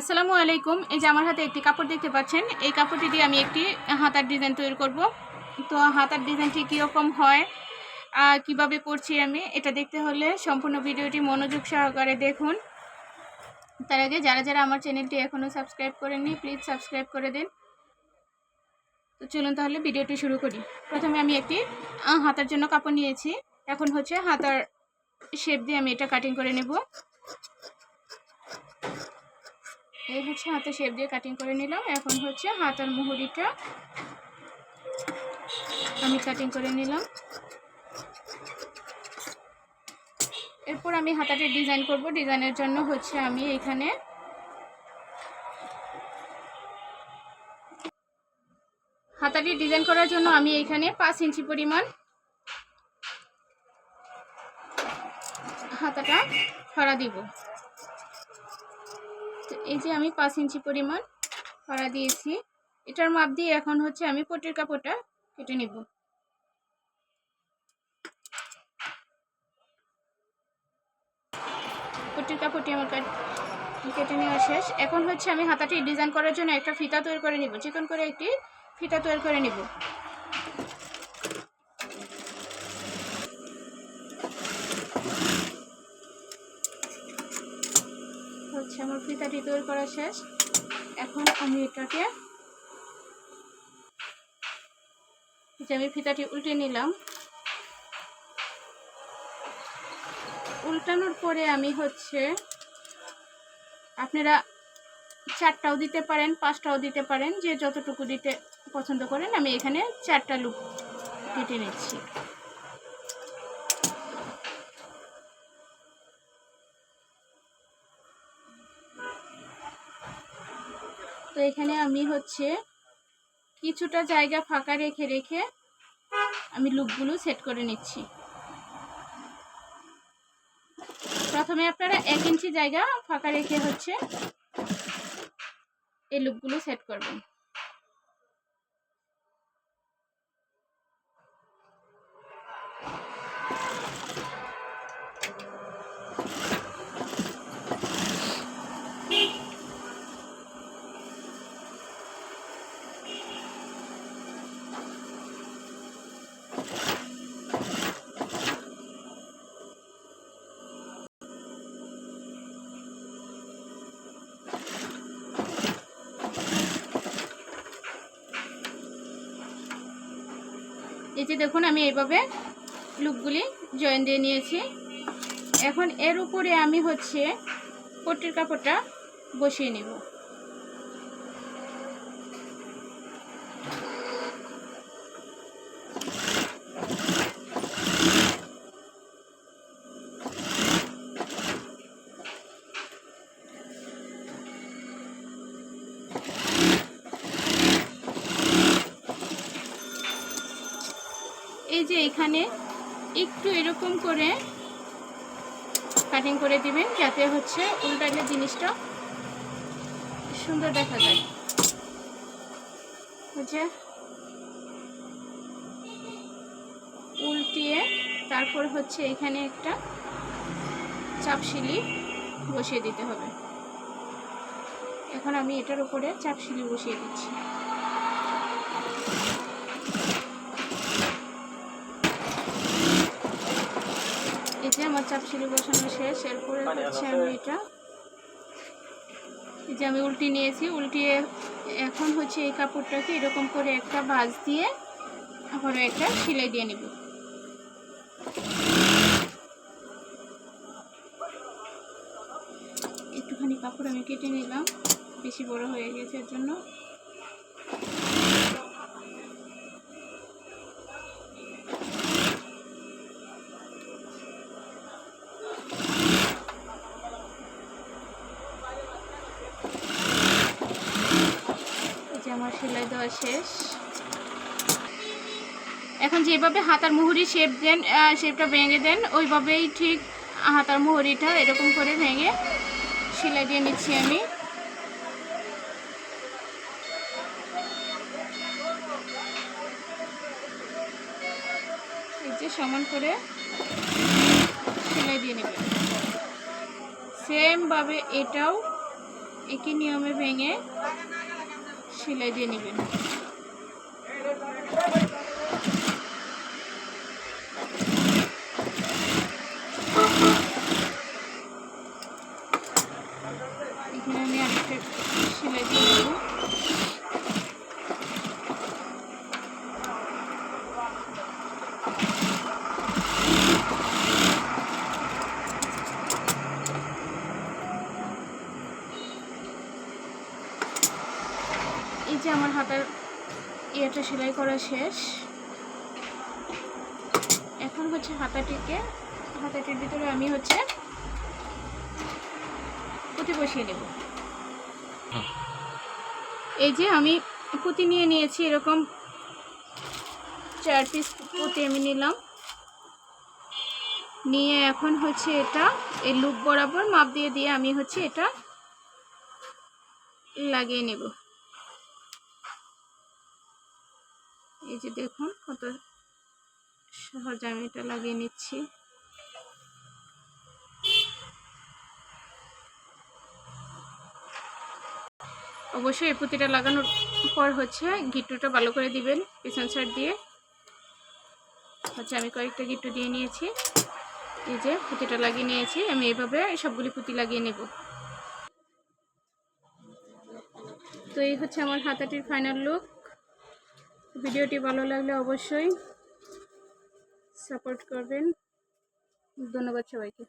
আসসালামু আলাইকুম। এই যে আমার হাতে একটি কাপড় দেখতে পাচ্ছেন। এই কাপড়টি দিয়ে আমি একটি হাতার ডিজাইন তৈরি করব। তো হাতার ডিজাইনটি কীরকম হয় কীভাবে করছি আমি, এটা দেখতে হলে সম্পূর্ণ ভিডিওটি মনোযোগ সহকারে দেখুন। তার আগে যারা যারা আমার চ্যানেলটি এখনও সাবস্ক্রাইব করেননি, প্লিজ সাবস্ক্রাইব করে দিন। তো চলুন তাহলে ভিডিওটি শুরু করি। প্রথমে আমি একটি হাতার জন্য কাপড় নিয়েছি। এখন হচ্ছে হাতার শেপ দিয়ে আমি এটা কাটিং করে নেব। এই হচ্ছে হাতে শেপ দিয়ে কাটিং করে নিলাম। এখন হচ্ছে হাতার মুহুরিটা আমি কাটিং করে নিলাম। এরপর আমি হাতাটি ডিজাইন করব। ডিজাইনের জন্য হচ্ছে আমি এখানে হাতাটি ডিজাইন করার জন্য আমি এখানে পাঁচ ইঞ্চি পরিমাণ হাতাটা ফড়া দিব। এই যে আমি পাঁচ ইঞ্চি পরিমাণ ফড়া দিয়েছি। এটার মাপ দিয়ে এখন হচ্ছে আমি পটির কাপড়টা কেটে নিব। পটির কাপড়টি আমার কাট- নেওয়া শেষ। এখন হচ্ছে আমি হাতাটি ডিজাইন করার জন্য একটা ফিতা তৈরি করে নিব। চিকন করে একটি ফিতা তৈরি করে নিব। হচ্ছে আমার ফিতাটি তৈরি করা শেষ। এখন আমি এটাকে যে আমি ফিতাটি উল্টে নিলাম। উল্টানোর পরে আমি হচ্ছে আপনারা চারটাও দিতে পারেন, পাঁচটাও দিতে পারেন, যে যতটুকু দিতে পছন্দ করেন, আমি এখানে চারটা লুক কেটে নিচ্ছি। এখানে আমি হচ্ছে কিছুটা জায়গা ফাঁকা রেখে রেখে আমি লুকগুলো সেট করে নিচ্ছি। প্রথমে আপনারা এক ইঞ্চি জায়গা ফাঁকা রেখে হচ্ছে এই লুকগুলো সেট করবেন। এই যে দেখুন, আমি এইভাবে লুকগুলি জয়েন দিয়ে নিয়েছি। এখন এর উপরে আমি হচ্ছে পট্টির কাপড়টা বসিয়ে নিব। এই যে এখানে একটু এরকম করে কাটিং করে দিবেন, যাতে হচ্ছে উল্টালে জিনিসটা সুন্দর দেখা যায়। হচ্ছে উল্টিয়ে তারপর হচ্ছে এখানে একটা চাপশিলি বসিয়ে দিতে হবে। এখন আমি এটার উপরে চাপশিলি বসিয়ে দিচ্ছি। যে আমার চাপশিলি বসানো শেষ, এরপরে হচ্ছে আমি এটা যে আমি উল্টি নিয়েছি, উল্টিয়ে এখন হচ্ছে এই কাপড়টাকে এরকম করে একটা ভাঁজ দিয়ে আবার একটা সেলাই দিয়ে নিব। একটুখানি কাপড় আমি কেটে নিলাম, বেশি বড় হয়ে গেছে এর জন্য এই যে আমার সেলাই দেওয়া শেষ। এখন যেভাবে হাতার মুহুরি শেপ দেন শেপটা ভেঙে দেন, ওইভাবেই ঠিক হাতার মুহুরিটা এরকম করে ভেঙে সেলাই দিয়ে নিচ্ছি আমি। যে সমান করে সেলাই দিয়ে নেবেন সেমভাবে এটাও একই নিয়মে ভেঙে সেলাই দিয়ে নেবেন। এখানে আমি আরেকটা সেলাই দিয়ে নেব। যে আমার হাতার ইয়েটা সেলাই করা শেষ। এখন হচ্ছে হাতাটিকে, হাতাটির ভিতরে আমি হচ্ছে পুঁতি বসিয়ে নেব। এই যে আমি পুঁতি নিয়ে নিয়েছি, এরকম চার পিস পুঁতি আমি নিলাম। নিয়ে এখন হচ্ছে এটা, এই লুপ বরাবর মাপ দিয়ে দিয়ে আমি হচ্ছে এটা লাগিয়ে নেব। এই যে দেখুন কত সহজে আমি এটা লাগিয়ে নিচ্ছি। অবশ্যই এই পুঁতিটা লাগানোর পর হচ্ছে গিট্টুটা ভালো করে দিবেন পিছন সাইড দিয়ে। হচ্ছে আমি কয়েকটা গিট্টু দিয়ে নিয়েছি। এই যে পুঁতিটা লাগিয়ে নিয়েছি, আমি এইভাবে সবগুলি পুঁতি লাগিয়ে নেব। তো এই হচ্ছে আমার হাতাটির ফাইনাল লুক ভিডিওটি ভালো লাগলে অবশ্যই সাপোর্ট করবেন। ধন্যবাদ সবাইকে।